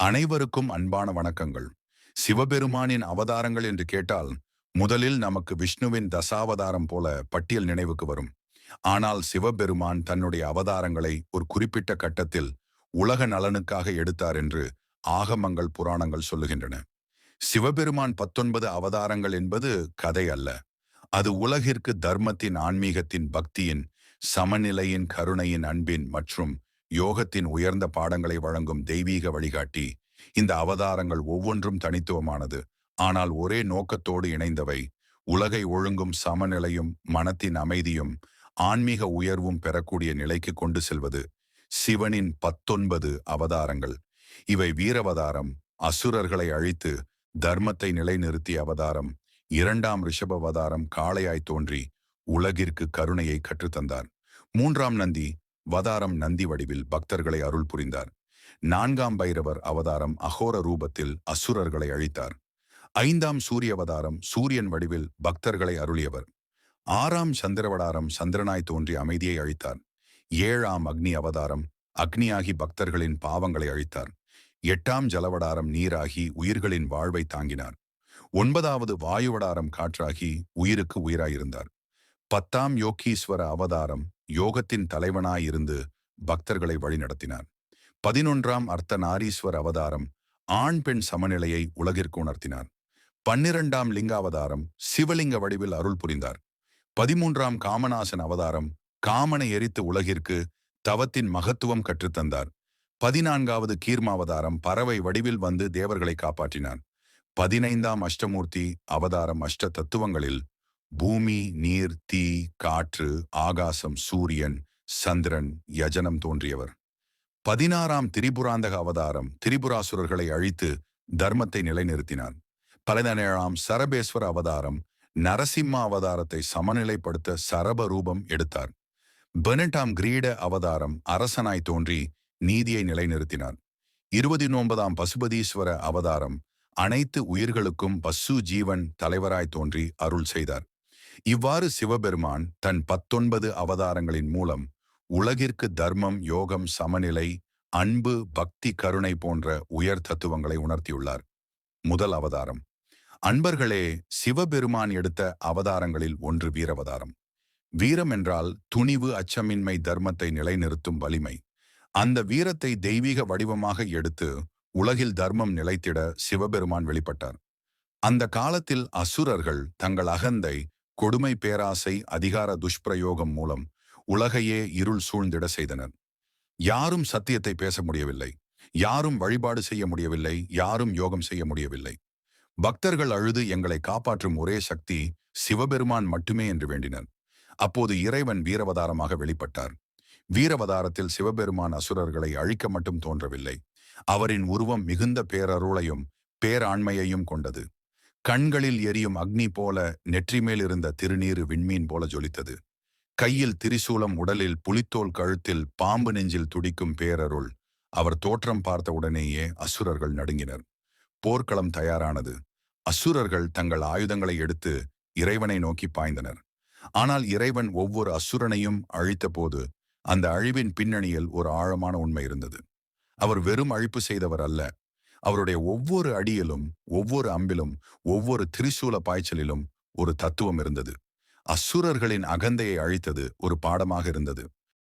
அனைவருக்கும் அன்பான வணக்கங்கள். சிவபெருமானின் அவதாரங்கள் என்று கேட்டால் முதலில் நமக்கு விஷ்ணுவின் தசாவதாரம் போல பட்டியல் நினைவுக்கு வரும். ஆனால் சிவபெருமான் தன்னுடைய அவதாரங்களை ஒரு குறிப்பிட்ட கட்டத்தில் உலக நலனுக்காக எடுத்தார் என்று ஆகமங்கள் புராணங்கள் சொல்லுகின்றன. சிவபெருமான் பத்தொன்பது அவதாரங்கள் என்பது கதை அல்ல. அது உலகிற்கு தர்மத்தின் ஆன்மீகத்தின் பக்தியின் சமநிலையின் கருணையின் அன்பின் மற்றும் யோகத்தின் உயர்ந்த பாடங்களை வழங்கும் தெய்வீக வழிகாட்டி. இந்த அவதாரங்கள் ஒவ்வொன்றும் தனித்துவமானது. ஆனால் ஒரே நோக்கத்தோடு இணைந்தவை. உலகை ஒழுங்கும் சமநிலையும் மனத்தின் அமைதியும் ஆன்மீக உயர்வும் பெறக்கூடிய நிலைக்கு கொண்டு செல்வது. சிவனின் பத்தொன்பது அவதாரங்கள். இவை வீரவதாரம் அசுரர்களை அழித்து தர்மத்தை நிலைநிறுத்திய அவதாரம் இரண்டாம் ரிஷபவதாரம் காளையாய் தோன்றி உலகிற்கு கருணையை கற்றுத்தந்தார். மூன்றாம் நந்தி வதாரம் நந்தி வடிவில் பக்தர்களை அருள் புரிந்தார். நான்காம் பைரவர் அவதாரம் அகோர ரூபத்தில் அசுரர்களை அழித்தார். ஐந்தாம் சூரியவதாரம் சூரியன் வடிவில் பக்தர்களை அருளியவர். ஆறாம் சந்திரவடாரம் சந்திரனாய் தோன்றி அமைதியை அழித்தார். ஏழாம் அக்னி அவதாரம் அக்னியாகி பக்தர்களின் பாவங்களை அழித்தார். எட்டாம் ஜலவடாரம் நீராகி உயிர்களின் வாழ்வை தாங்கினார். ஒன்பதாவது வாயுவடாரம் காற்றாகி உயிருக்கு உயிராயிருந்தார். பத்தாம் யோகீஸ்வர அவதாரம் யோகத்தின் தலைவனாயிருந்து பக்தர்களை வழிநடத்தினார். பதினொன்றாம் அர்த்த நாரீஸ்வர் அவதாரம் ஆண் பெண் சமநிலையை உலகிற்கு உணர்த்தினார். பன்னிரண்டாம் லிங்காவதாரம் சிவலிங்க வடிவில் அருள் புரிந்தார். பதிமூன்றாம் காமநாசன் அவதாரம் காமனை எரித்து உலகிற்கு தவத்தின் மகத்துவம் கற்றுத்தந்தார். பதினான்காவது கீர்மாவதாரம் பறவை வடிவில் வந்து தேவர்களை காப்பாற்றினார். பதினைந்தாம் அஷ்டமூர்த்தி அவதாரம் அஷ்ட தத்துவங்களில் பூமி நீர் தீ காற்று ஆகாசம் சூரியன் சந்திரன் யஜனம் தோன்றியவர். பதினாறாம் திரிபுராந்தக அவதாரம் திரிபுராசுரர்களை அழித்து தர்மத்தை நிலைநிறுத்தினார். பதினேழாம் சரபேஸ்வர அவதாரம் நரசிம்ம அவதாரத்தை சமநிலைப்படுத்த சரப ரூபம் எடுத்தார். பதினெட்டாம் கிரீட அவதாரம் அரசனாய் தோன்றி நீதியை நிலைநிறுத்தினார். இருபத்தி ஒன்பதாம் பசுபதீஸ்வர அவதாரம் அனைத்து உயிர்களுக்கும் பசு ஜீவன் தலைவராய் தோன்றி அருள் செய்தார். இவ்வாறு சிவபெருமான் தன் பத்தொன்பது அவதாரங்களின் மூலம் உலகிற்கு தர்மம் யோகம் சமநிலை அன்பு பக்தி கருணை போன்ற உயர் தத்துவங்களை உணர்த்தியுள்ளார். முதல் அவதாரம். அன்பர்களே சிவபெருமான் எடுத்த அவதாரங்களில் ஒன்று வீரவதாரம். வீரம் என்றால் துணிவு அச்சமின்மை தர்மத்தை நிலைநிறுத்தும் வலிமை. அந்த வீரத்தை தெய்வீக வடிவமாக எடுத்து உலகில் தர்மம் நிலைத்திட சிவபெருமான் வெளிப்பட்டார். அந்த காலத்தில் அசுரர்கள் தங்கள் அகந்தை கொடுமை பேராசை அதிகார துஷ்பிரயோகம் மூலம் உலகையே இருள் சூழ்ந்திட செய்தனர். யாரும் சத்தியத்தை பேச முடியவில்லை. யாரும் வழிபாடு செய்ய முடியவில்லை. யாரும் யோகம் செய்ய முடியவில்லை. பக்தர்கள் அழுது எங்களை காப்பாற்றும் ஒரே சக்தி சிவபெருமான் மட்டுமே என்று வேண்டினர். அப்போது இறைவன் வீரவதாரமாக வெளிப்பட்டார். வீரவதாரத்தில் சிவபெருமான் அசுரர்களை அழிக்க மட்டும் தோன்றவில்லை. அவரின் உருவம் மிகுந்த பேரருளையும் பேராண்மையையும் கொண்டது. கண்களில் எரியும் அக்னி போல நெற்றிமேல் இருந்த திருநீறு விண்மீன் போல ஜொலித்தது. கையில் திரிசூலம் உடலில் புலித்தோல் கழுத்தில் பாம்பு நெஞ்சில் துடிக்கும் பேரருள். அவர் தோற்றம் பார்த்த உடனேயே அசுரர்கள் நடுங்கினர். போர்க்களம் தயாரானது. அசுரர்கள் தங்கள் ஆயுதங்களை எடுத்து இறைவனை நோக்கி பாய்ந்தனர். ஆனால் இறைவன் ஒவ்வொரு அசுரனையும் அழித்தபோது அந்த அழிவின் பின்னணியில் ஒரு ஆழமான உண்மை இருந்தது. அவர் வெறும் அழிப்பு செய்தவர் அல்ல அவருடைய ஒவ்வொரு அடியிலும் ஒவ்வொரு அம்பிலும் ஒவ்வொரு திரிசூல பாய்ச்சலிலும் ஒரு தத்துவம் இருந்தது. அசுரர்களின் அகந்தையை அழித்தது ஒரு பாடமாக இருந்தது.